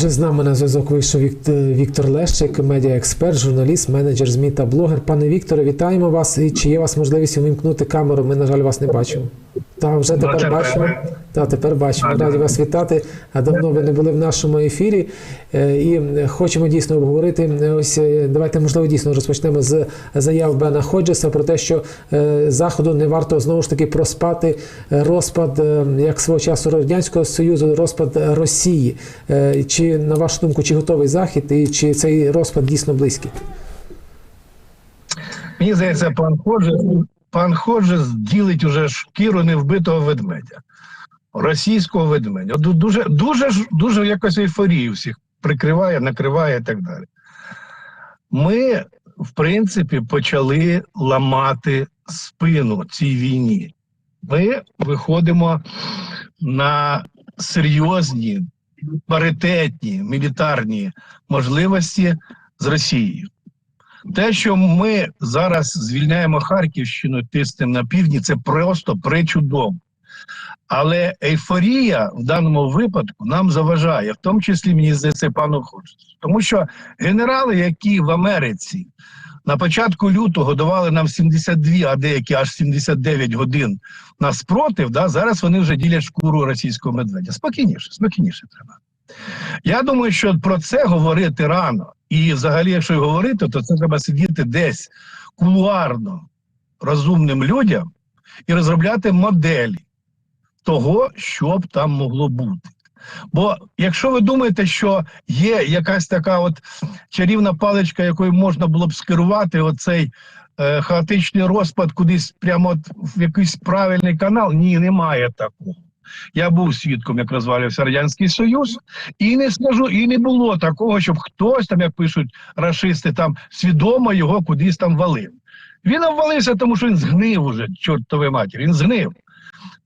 Отже, з нами на зв'язок вийшов Віктор Лещик, медіаексперт, журналіст, менеджер ЗМІ та блогер. Пане Вікторе, вітаємо вас. І чи є у вас можливість увімкнути камеру? Ми, на жаль, вас не бачимо. Та вже тепер тепер. бачимо. Та тепер бачимо. Раді вас вітати. А давно ви не були в нашому ефірі. Е, І хочемо дійсно обговорити. е, Ось е, давайте, можливо, дійсно розпочнемо з заяв Бена Ходжеса про те, що заходу не варто знову ж таки проспати розпад, як свого часу радянського союзу, розпад Росії. Чи на вашу думку, чи готовий захід, і чи цей розпад дійсно близький? Мені здається, пан Ходжес, пан Ходжес ділить уже шкіру невбитого ведмедя, російського ведмедя. Дуже, дуже, дуже якось ейфорію всіх прикриває, накриває і так далі. Ми, в принципі, почали ламати спину цій війні. Ми виходимо на серйозні, паритетні мілітарні можливості з Росією. Те, що ми зараз звільняємо Харківщину тиснем на півдні, це просто причудово. Але ейфорія в даному випадку нам заважає, в тому числі мені здається, пану Ходжесу. Тому що генерали, які в Америці на початку лютого давали нам 72, а деякі аж 79 годин на спротив, да, зараз вони вже ділять шкуру російського медведя. Спокійніше, спокійніше треба. Я думаю, що про це говорити рано. І взагалі, якщо й говорити, то це треба сидіти десь кулуарно розумним людям і розробляти моделі того, що б там могло бути. Бо якщо ви думаєте, що є якась така от чарівна паличка, якою можна було б скерувати оцей е, хаотичний розпад кудись прямо от в якийсь правильний канал, ні, немає такого. Я був свідком, як розвалювався Радянський Союз, і не скажу, і не було такого, щоб хтось там, як пишуть рашисти, там свідомо його кудись там валив. Він обвалився, тому що він згнив уже, чортові матір, він згнив.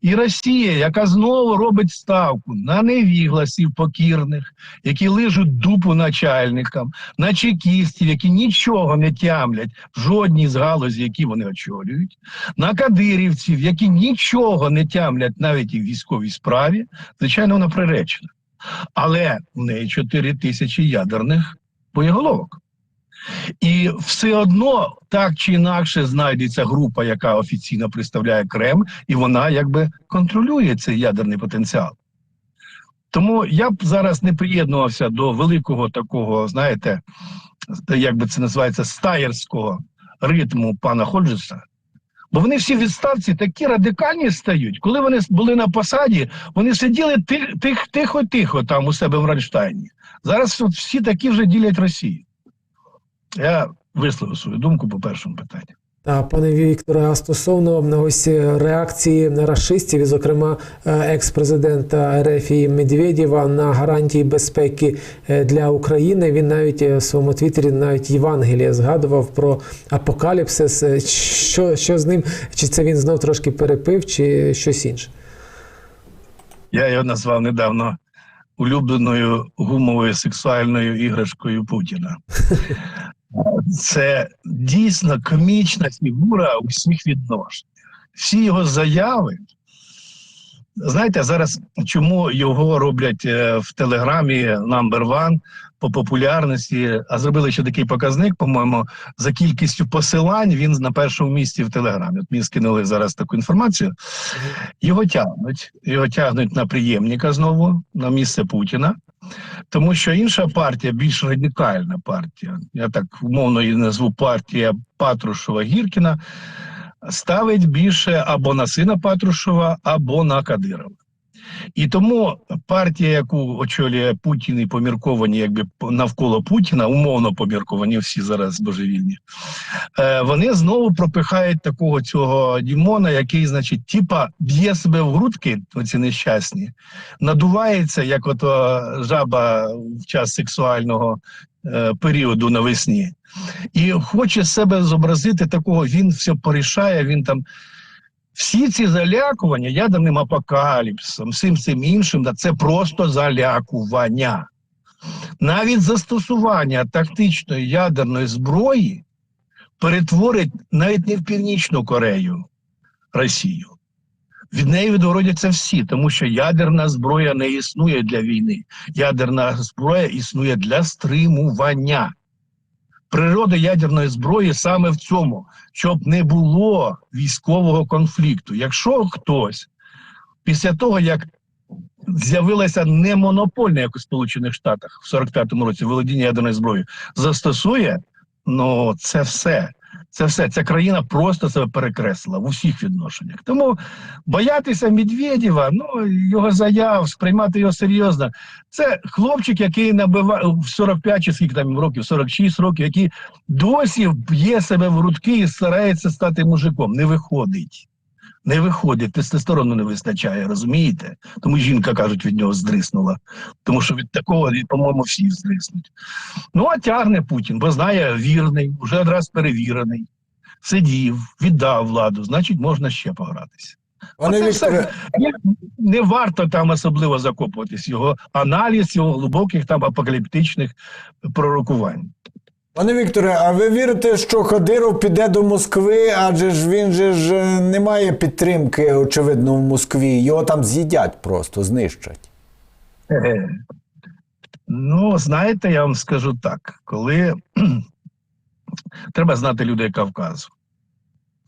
І Росія, яка знову робить ставку на невігласів покірних, які лижуть дупу начальникам, на чекістів, які нічого не тямлять в жодній з галузі, які вони очолюють, на кадирівців, які нічого не тямлять навіть і в військовій справі, звичайно, вона приречена. Але в неї 4 тисячі ядерних боєголовок. І все одно так чи інакше знайдеться група, яка офіційно представляє Кремль, і вона якби контролює цей ядерний потенціал. Тому я б зараз не приєднувався до великого такого, знаєте, як би це називається, стаєрського ритму пана Ходжеса. Бо вони всі відставці такі радикальні стають. Коли вони були на посаді, вони сиділи тих- тих- тихо-тихо там у себе в Ранштайні. Зараз всі такі вже ділять Росію. Я висловив свою думку по першому питанню. А пане Вікторе, а стосовно ось реакції рашистів, і, зокрема е, екс-президента Рефії Медведєва на гарантії безпеки е, для України, він навіть е, в своєму твіттері навіть Євангелія згадував про апокаліпсис. Е, Що, що з ним? Чи це він знов трошки перепив, чи щось інше? Я його назвав недавно улюбленою гумовою сексуальною іграшкою Путіна. Це дійсно комічна фігура усіх відношень. Всі його заяви. Знаєте, зараз чому його роблять е, в Телеграмі number one по популярності, а зробили ще такий показник, по-моєму, за кількістю посилань він на першому місці в Телеграмі. От мені скинули зараз таку інформацію. Його тягнуть, його тягнуть на приємника знову, на місце Путіна. Тому що інша партія більш радикальна партія. Я так умовно її назву партія Патрушева Гіркіна, ставить більше або на сина Патрушева, або на Кадирова. І тому партія, яку очолює Путін і помірковані, якби навколо Путіна, умовно помірковані всі зараз божевільні, е, вони знову пропихають такого цього Дімона, який, значить, типа б'є себе в грудки, оці нещасні, надувається, як ото жаба в час сексуального е, періоду навесні, і хоче себе зобразити такого, він все порішає, він там. Всі ці залякування ядерним апокаліпсисом, всім цим іншим, це просто залякування. Навіть застосування тактичної ядерної зброї перетворить навіть не в Північну Корею Росію, Від неї відгородяться всі, тому що ядерна зброя не існує для війни. Ядерна зброя існує для стримування. Природа ядерної зброї саме в цьому, щоб не було військового конфлікту. Якщо хтось після того, як з'явилася не монопольна, як у Сполучених Штатах в 45-му році володіння ядерною зброєю, застосує, ну це все. Це все. Ця країна просто себе перекреслила в усіх відношеннях. Тому боятися Медведєва, ну його заяв, сприймати його серйозно. Це хлопчик, який набиває в 45 чи скільки там років, 46 років, який досі б'є себе в рудки і старається стати мужиком. Не виходить. Не виходить, тестостерону не вистачає, розумієте? Тому жінка, кажуть, від нього здриснула. Тому що від такого, по-моєму, всі здриснуть. Ну, а тягне Путін, бо знає, вірний, вже одразу перевірений, сидів, віддав владу, значить, можна ще погратися. Пане Оце Вікторе, все. Не, не варто там особливо закопуватись його аналіз, його глибоких там апокаліптичних пророкувань. Пане Вікторе, а ви вірите, що Кадиров піде до Москви, адже ж він же ж е, не має підтримки, очевидно, в Москві. Його там з'їдять просто, знищать. Ну, знаєте, я вам скажу так: коли треба знати людей Кавказу.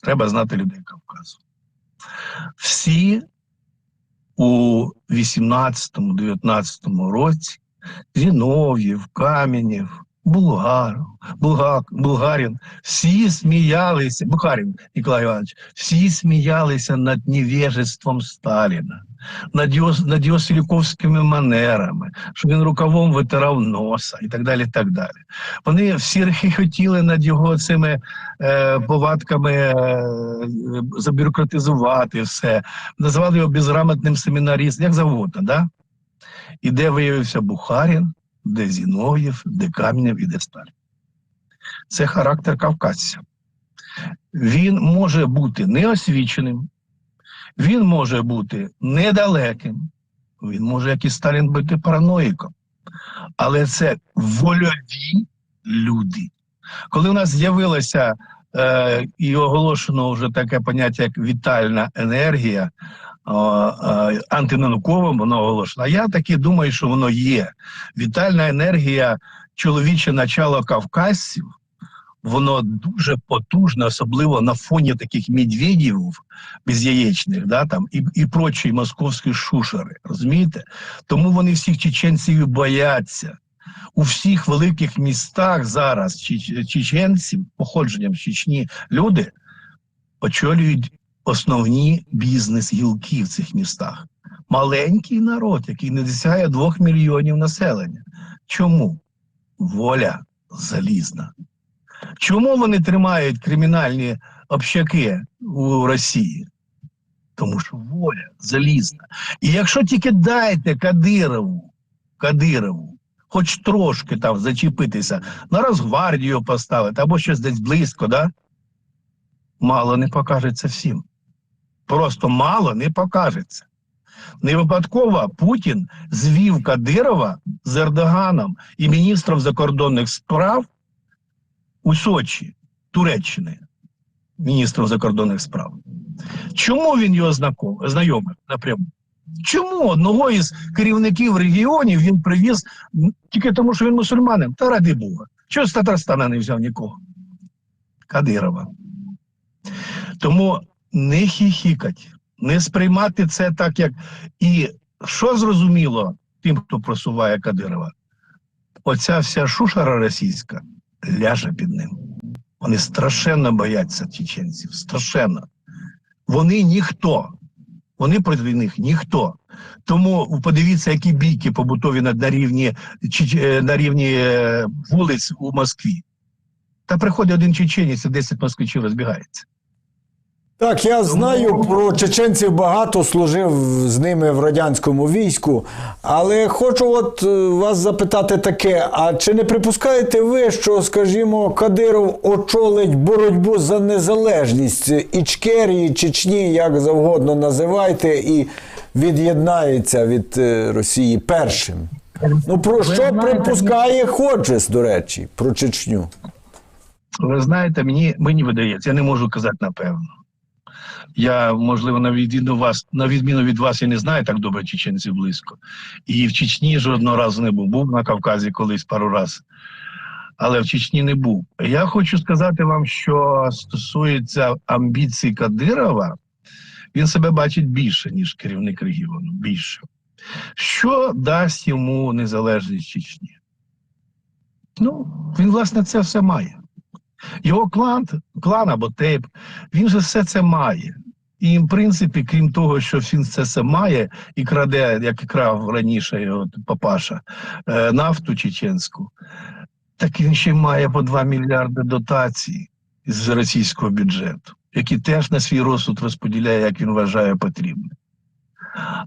Треба знати людей Кавказу. Всі у 18-19 році Зінов'єв, Кам'янєв, Булгар, Булгак, Булгарін, всі сміялися, Бухарін Ніколай Іванович, всі сміялися над невежеством Сталіна над його, над його сіліковськими манерами, що він рукавом витирав носа і так далі. так далі. Вони всі хихотіли над його цими е, повадками е, забюрократизувати все, називали його безграмотним семінарістом, як завгодно, да? І де виявився Бухарін, де Зінов'єв, де Кам'янєв і де Сталін. Це характер кавказця. Він може бути неосвіченим, він може бути недалеким, він може, як і Сталін, бути параноїком. Але це вольові люди. Коли у нас з'явилося е, і оголошено вже таке поняття, як вітальна енергія, антинауковим воно оголошено. А я таки думаю, що воно є. Вітальна енергія, чоловіче начало кавказців, воно дуже потужне, особливо на фоні таких медведів безяєчних, да, там, і, і прочі московські шушери. Розумієте? Тому вони всіх чеченців бояться. У всіх великих містах зараз чеч- чеченців, походженням Чечні, люди очолюють основні бізнес-гілки в цих містах. Маленький народ, який не досягає двох мільйонів населення. Чому? Воля залізна. Чому вони тримають кримінальні общаки у Росії? Тому що воля залізна. І якщо тільки дайте Кадирову, Кадирову, хоч трошки там зачепитися, на Росгвардію поставити або щось десь близько, да? мало не покажеться всім. Просто мало не покажеться. Не випадково Путін звів Кадирова з Ердоганом і міністром закордонних справ у Сочі, Туреччини, міністром закордонних справ. Чому він його знайомив напряму? Чому одного із керівників регіонів він привіз тільки тому, що він мусульманин? Та ради Бога. Чого з Татарстана не взяв нікого? Кадирова. Тому не хіхікать, не сприймати це так, як. І що зрозуміло тим, хто просуває Кадирова? Оця вся шушара російська ляже під ним. Вони страшенно бояться чеченців, страшенно. Вони ніхто. Вони проти них ніхто. Тому подивіться, які бійки побутові на, рівні, е, на рівні е, вулиць у Москві. Та приходить один чеченець, і 10 москвичів розбігається. Так, я знаю про чеченців багато, служив з ними в радянському війську. Але хочу от е, вас запитати таке: а чи не припускаєте ви, що, скажімо, Кадиров очолить боротьбу за незалежність Ічкерії, Чечні, як завгодно називайте, і від'єднається від е, Росії першим? Ну про що припускає Ходжес, до речі, про Чечню? Ви знаєте, мені, мені видається, я не можу казати напевно. Я, можливо, на відміну вас, на відміну від вас, я не знаю так добре чеченців близько. І в Чечні жодного разу не був. Був на Кавказі колись пару разів. Але в Чечні не був. Я хочу сказати вам, що стосується амбіцій Кадирова, він себе бачить більше, ніж керівник регіону. Більше. Що дасть йому незалежність Чечні? Ну, він, власне, це все має. Його клан, клан або тейп, він же все це має. І, в принципі, крім того, що він це все має і краде, як і крав раніше його папаша, е, нафту чеченську, так він ще має по 2 мільярди дотацій з російського бюджету, які теж на свій розсуд розподіляє, як він вважає потрібним.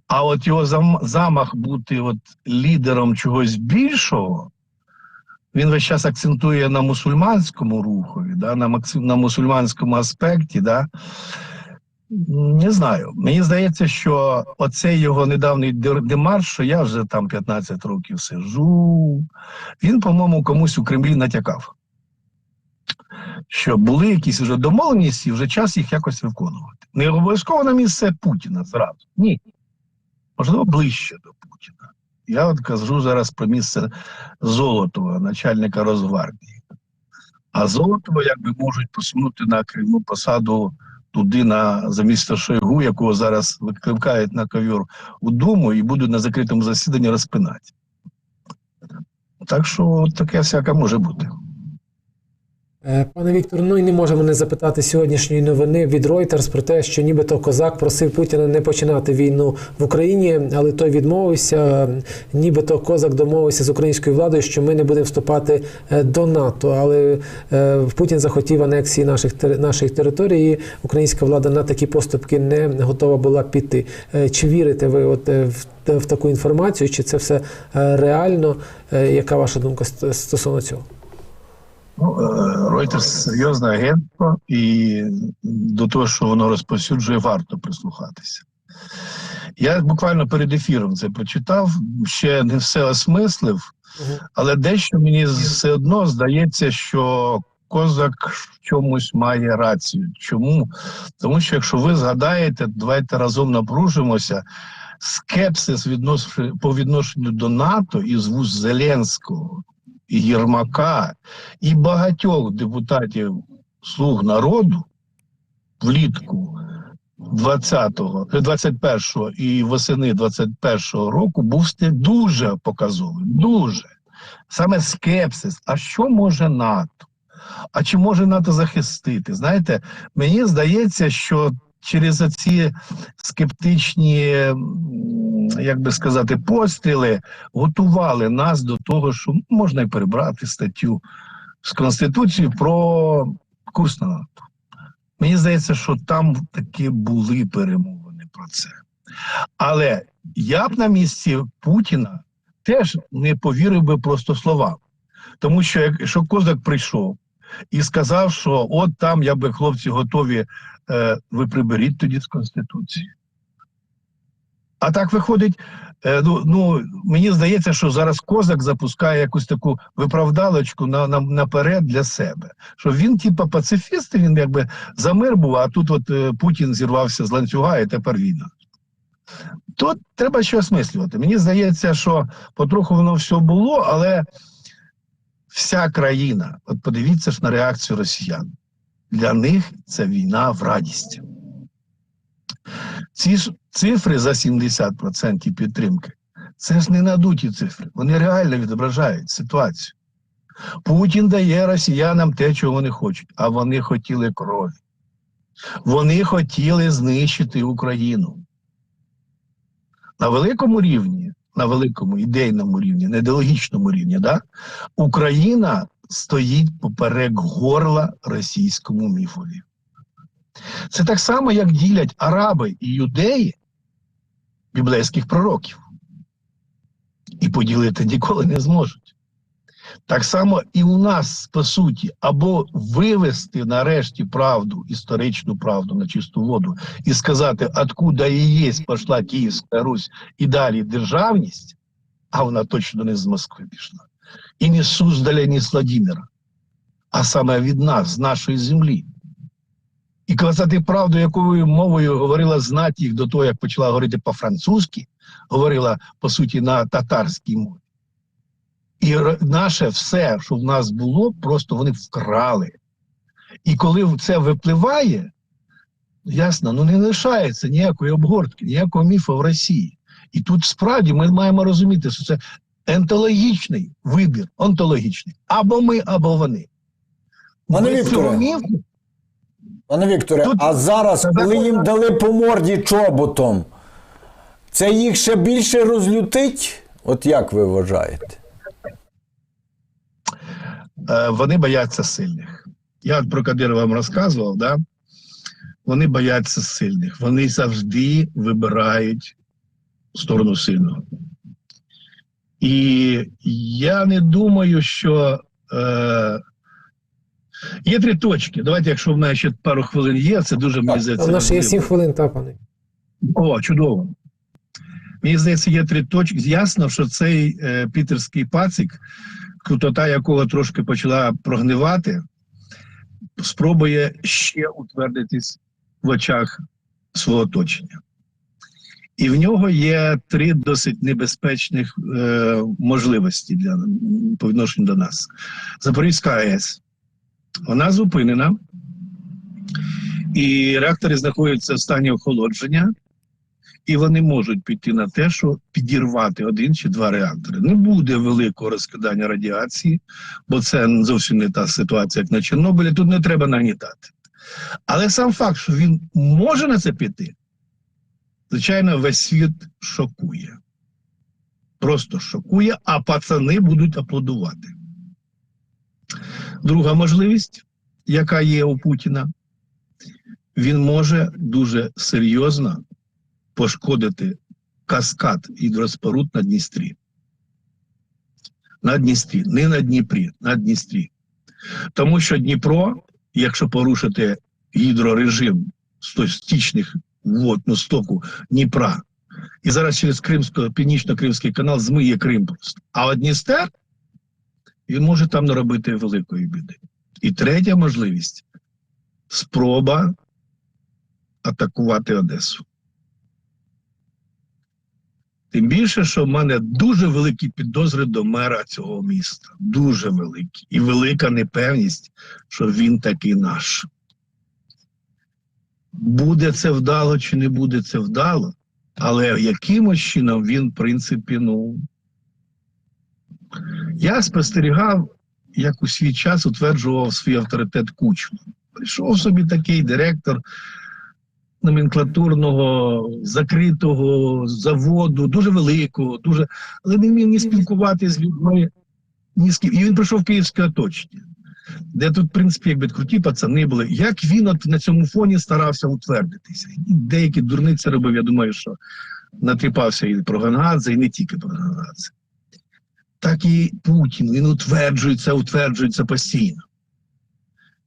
А от його замах бути от лідером чогось більшого, він весь час акцентує на мусульманському рухові, да, на, на мусульманському аспекті. Да. Не знаю. Мені здається, що оцей його недавній демарш, що я вже там 15 років сижу, він, по-моєму, комусь у Кремлі натякав. Що були якісь вже домовленості, вже час їх якось виконувати. Не обов'язково на місце Путіна зразу. Ні. Можливо, ближче до Путіна. Я от кажу зараз про місце Золотова, начальника Росгвардії. А Золотова якби можуть посунути на керівну посаду туди на замість Шойгу, якого зараз викликають на ковір у Думу і будуть на закритому засіданні розпинати. Так що таке всяке може бути. Е, Пане Віктор, ну і не можемо не запитати сьогоднішньої новини від Reuters про те, що нібито козак просив Путіна не починати війну в Україні, але той відмовився. Нібито козак домовився з українською владою, що ми не будемо вступати е, до НАТО. Але е, Путін захотів анексії наших наших територій. і Українська влада на такі поступки не готова була піти. Чи вірите ви от в, в таку інформацію? Чи це все реально? Яка ваша думка стосовно цього? Ну, е, Reuters серйозне агентство, і до того, що воно розповсюджує, варто прислухатися. Я буквально перед ефіром це прочитав, ще не все осмислив, але дещо мені все одно здається, що козак в чомусь має рацію. Чому? Тому що якщо ви згадаєте, давайте разом напружимося. Скепсис віднос- по відношенню до НАТО із вуз Зеленського і Єрмака і багатьох депутатів Слуг народу влітку 20-го, е, 21-го і восени 21-го року був дуже показовий. Дуже. Саме скепсис. А що може НАТО? А чи може НАТО захистити? Знаєте, мені здається, що через ці скептичні, як би сказати, постріли готували нас до того, що можна і перебрати статтю з Конституції про курс на НАТО. Мені здається, що там таки були перемовини про це. Але я б на місці Путіна теж не повірив би просто словам. Тому що якщо козак прийшов і сказав, що от там я би хлопці готові, е, ви приберіть тоді з Конституції. А так виходить, е, ну, ну мені здається, що зараз козак запускає якусь таку виправдалочку на, на, наперед для себе. Що він, типа, пацифіст, він якби за мир був, а тут от е, Путін зірвався з ланцюга і тепер війна. Тут треба щось осмислювати. Мені здається, що потроху воно все було, але вся країна, от подивіться ж на реакцію росіян. Для них це війна в радість. Ці ж цифри за 70% підтримки, це ж не надуті цифри. Вони реально відображають ситуацію. Путін дає росіянам те, чого вони хочуть, а вони хотіли крові. Вони хотіли знищити Україну. На великому рівні, на великому ідейному рівні, на ідеологічному рівні, да, Україна стоїть поперек горла російському міфові. Це так само, як ділять араби і юдеї біблейських пророків. І поділити ніколи не зможуть. Так само і у нас, по суті, або вивести нарешті правду, історичну правду на чисту воду, і сказати, откуда є пішла Київська Русь і далі державність, а вона точно не з Москви пішла. І не з Суздаля, ні з Владимира, а саме від нас, з нашої землі. і казати правду, якою мовою говорила знать їх до того, як почала говорити по-французьки, говорила по суті на татарській мові. І наше все, що в нас було, просто вони вкрали. І коли це випливає, ясно, ну не лишається ніякої обгортки, ніякого міфу в Росії. І тут справді ми маємо розуміти, що це ентологічний вибір, онтологічний. Або ми, або вони. Пане Вікторе, міфу Пане Вікторе, Тут- а зараз, коли їм дали по морді чоботом, це їх ще більше розлютить? От як ви вважаєте? Е, вони бояться сильних. Я про Кадирова вам розказував, да? вони бояться сильних. Вони завжди вибирають сторону сильного. І я не думаю, що е, є три точки. Давайте, якщо в мене ще пару хвилин є, це дуже мені У нас ще є. 7 хвилин, та пане. О, чудово. Мені здається, є три точки. Ясно, що цей е, пітерський пацик, крутота якого трошки почала прогнивати, спробує ще утвердитись в очах свого оточення. І в нього є три досить небезпечних е, можливості для, по відношенню до нас. Запорізька АЕС. Вона зупинена, і реактори знаходяться в стані охолодження і вони можуть піти на те, що підірвати один чи два реактори. Не буде великого розкидання радіації, бо це зовсім не та ситуація, як на Чорнобилі. Тут не треба нагнітати. Але сам факт, що він може на це піти, звичайно, весь світ шокує. Просто шокує, а пацани будуть аплодувати. Друга можливість, яка є у Путіна, він може дуже серйозно пошкодити каскад гідроспоруд на Дністрі. На Дністрі, не на Дніпрі, на Дністрі. Тому що Дніпро, якщо порушити гідрорежим стічних вод, ну, стоку Дніпра, і зараз через Кримсько, Північно-Кримський канал змиє Крим просто. А от Дністер, він може там наробити великої біди. І третя можливість спроба атакувати Одесу. Тим більше, що в мене дуже великі підозри до мера цього міста. Дуже великі. І велика непевність, що він таки наш. Буде це вдало чи не буде це вдало, але якимось чином він, в принципі, ну. Я спостерігав, як у свій час утверджував свій авторитет Кучма. Прийшов собі такий директор номенклатурного закритого заводу, дуже великого, дуже але не вмів ні спілкувати з людьми, ні з ким. І він прийшов в київське оточення, де тут, в принципі, якби круті пацани були. Як він от на цьому фоні старався утвердитися? І деякі дурниці робив, я думаю, що натріпався і про Гангадзе, і не тільки про Гангадзе. Так і Путін, він утверджується, утверджується постійно.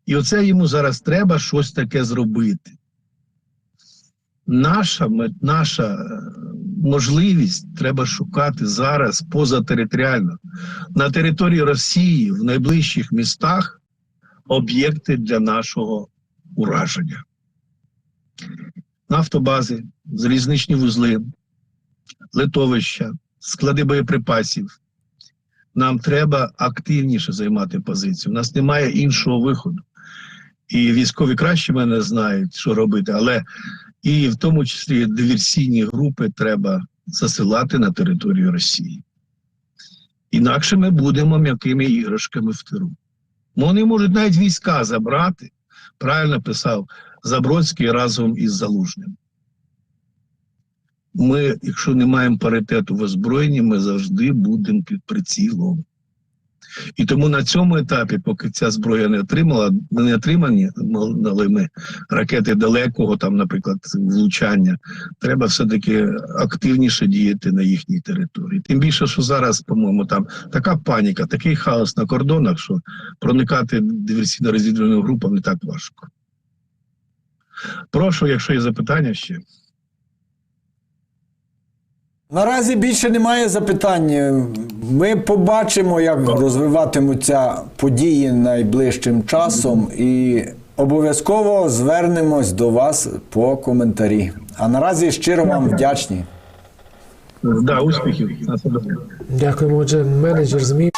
І оце йому зараз треба щось таке зробити наша, наша е, можливість треба шукати зараз позатериторіально на території Росії в найближчих містах об'єкти для нашого ураження. Нафтобази, залізничні вузли, литовища, склади боєприпасів. Нам треба активніше займати позицію. У нас немає іншого виходу. І військові краще мене знають, що робити, але і в тому числі диверсійні групи треба засилати на територію Росії. Інакше ми будемо м'якими іграшками в тиру. Вони можуть навіть війська забрати, правильно писав Забродський разом із Залужним. Ми, якщо не маємо паритету в озброєнні, ми завжди будемо під прицілом. І тому на цьому етапі, поки ця зброя не отримала, не отримані ми ракети далекого, там, наприклад, влучання, треба все-таки активніше діяти на їхній території. Тим більше, що зараз, по-моєму, там така паніка, такий хаос на кордонах, що проникати диверсійно-розвідувальним групам не так важко. Прошу, якщо є запитання ще. Наразі більше немає запитань. Ми побачимо, як розвиватимуться події найближчим часом, і Обов'язково звернемось до вас по коментарі. А наразі щиро вам вдячні. Да, успіхів. Дякуємо. Отже, менеджер ЗМІ.